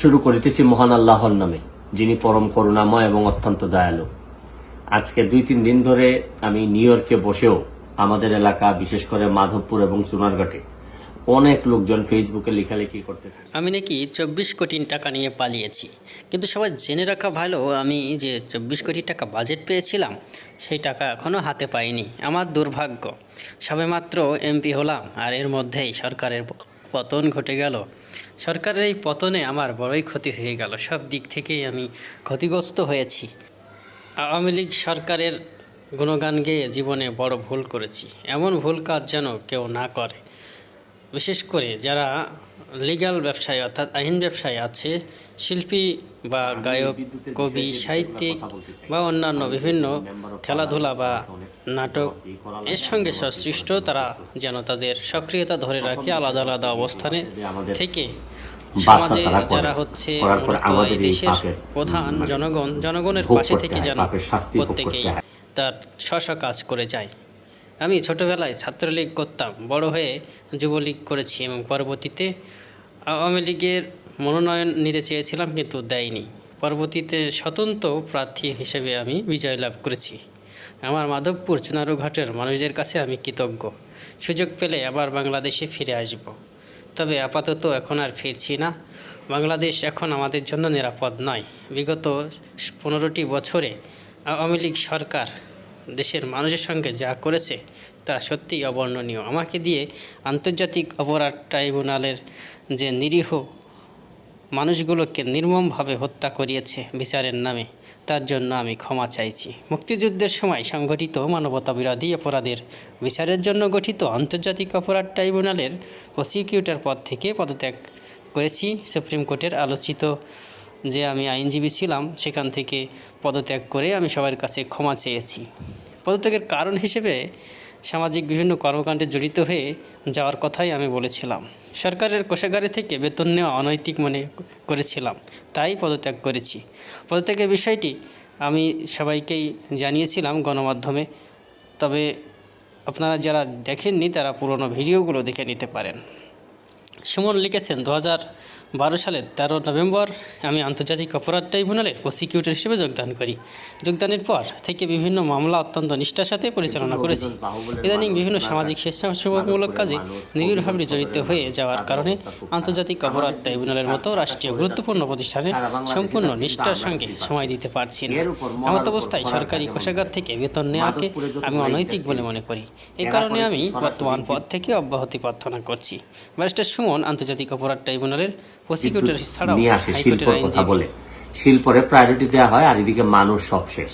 শুরু করিতেছি মহান আল্লাহর নামে, যিনি পরম করুণাময় এবং অত্যন্ত দয়ালু। আজকে দুই তিন দিন ধরে আমি নিউ ইয়র্কে বসেও আমাদের এলাকা, বিশেষ করে মাধবপুর এবং সোনারঘাটে অনেক লোকজন ফেসবুকে লেখালেখি করতেছে। আমি নাকি চব্বিশ কোটি টাকা নিয়ে পালিয়েছি, কিন্তু সবাই জেনে রাখা ভালো, আমি যে চব্বিশ কোটি টাকা বাজেট পেয়েছিলাম, সেই টাকা এখনও হাতে পাইনি। আমার দুর্ভাগ্য, সবেমাত্র এমপি হলাম, আর এর মধ্যেই সরকারের পতন ঘটে গেল। সরকারের এই পতনে আমার বড়ই ক্ষতি হয়ে গেল। সব দিক থেকেই আমি ক্ষতিগ্রস্ত হয়েছি। আওয়ামী লীগ সরকারের গুণগান গেয়ে জীবনে বড় ভুল করেছি। এমন ভুল কাজ যেন কেউ না করে। বিশেষ করে যারা লিগ্যাল ব্যবসায় অর্থাৎ আইন ব্যবসায় আছে শিল্পী বা গায়ক কবি সাহিত্যিক বা অন্যান্য বিভিন্ন খেলাধুলা বা নাটক এর সঙ্গে সৃষ্ট তারা যেন তাদের সক্রিয়তা ধরে রাখে আলাদা আলাদা অবস্থানে থেকে। সমাজে যারা হচ্ছে এই দেশের প্রধান জনগণ জনগণের পাশে থেকে যেন প্রত্যেকেই তার স্ব কাজ করে যায়। আমি ছোটবেলায় ছাত্রলীগ করতাম বড় হয়ে যুবলীগ করেছি এবং পরবর্তীতে আওয়ামী লীগের মনোনয়ন নিতে চেয়েছিলাম কিন্তু দেয়নি। পরবর্তীতে স্বতন্ত্র প্রার্থী হিসেবে আমি বিজয় লাভ করেছি। আমার মাধবপুর চুনারুঘাটের মানুষদের কাছে আমি কৃতজ্ঞ। সুযোগ পেলে আবার বাংলাদেশে ফিরে আসব। তবে আপাতত এখন আর ফিরছি না। বাংলাদেশ এখন আমাদের জন্য নিরাপদ নয়। বিগত পনেরোটি বছরে আওয়ামী লীগ সরকার দেশের মানুষের সঙ্গে যা করেছে তা সত্যিই অবর্ণনীয়। আমাকে দিয়ে আন্তর্জাতিক অপরাধ ট্রাইব্যুনালের যে নিরীহ মানুষগুলোকে নির্মমভাবে হত্যা করিয়েছে বিচারের নামে তার জন্য আমি ক্ষমা চাইছি। মুক্তিযুদ্ধের সময় সংঘটিত মানবতাবিরোধী অপরাধের বিচারের জন্য গঠিত আন্তর্জাতিক অপরাধ ট্রাইব্যুনালের প্রসিকিউটর পদ থেকে পদত্যাগ করেছি। সুপ্রিম কোর্টের আলোচিত যে আমি আইনজীবী ছিলাম, সেখান থেকে পদত্যাগ করে আমি সবার কাছে ক্ষমা চেয়েছি। পদত্যাগের কারণ হিসেবে সামাজিক বিভিন্ন কর্মকাণ্ডে জড়িত হয়ে যাওয়ার কথাই আমি বলেছিলাম। সরকারের কোষাগারে থেকে বেতন নেওয়া অনৈতিক মনে করেছিলাম, তাই পদত্যাগ করেছি। পদত্যাগের বিষয়টি আমি সবাইকেই জানিয়েছিলাম গণমাধ্যমে, তবে আপনারা যারা দেখেননি তারা পুরনো ভিডিওগুলো দেখে নিতে পারেন। সুমন লিখেছেন দু বারো সালের তেরো নভেম্বর। আমি আন্তর্জাতিক অপরাধ ট্রাইব্যুনালের প্রসিকিউটর হিসেবে যোগদান করি। যোগদানের পর থেকে বিভিন্ন মামলা অত্যন্ত নিষ্ঠার সাথে পরিচালনা করেছি। ইদানিং বিভিন্ন সামাজিক স্বেচ্ছাসেবামূলক কাজে নিবিড়ভাবে জড়িত হয়ে যাওয়ার কারণে আন্তর্জাতিক অপরাধ ট্রাইব্যুনালের মতো রাষ্ট্রীয় গুরুত্বপূর্ণ প্রতিষ্ঠানে সম্পূর্ণ নিষ্ঠার সঙ্গে সময় দিতে পারছি না। এমত অবস্থায় সরকারি কোষাগার থেকে বেতন নেওয়াকে আমি অনৈতিক বলে মনে করি। এ কারণে আমি বর্তমান পদ থেকে অব্যাহতি প্রার্থনা করছি। ব্যারিস্টার সুমন আন্তর্জাতিক অপরাধ ট্রাইব্যুনালের প্রসিকিউটর ছাড়াও কথা বলে। শিল্পরে প্রায়োরিটি দেওয়া হয় আর এদিকে মানুষ সব শেষ।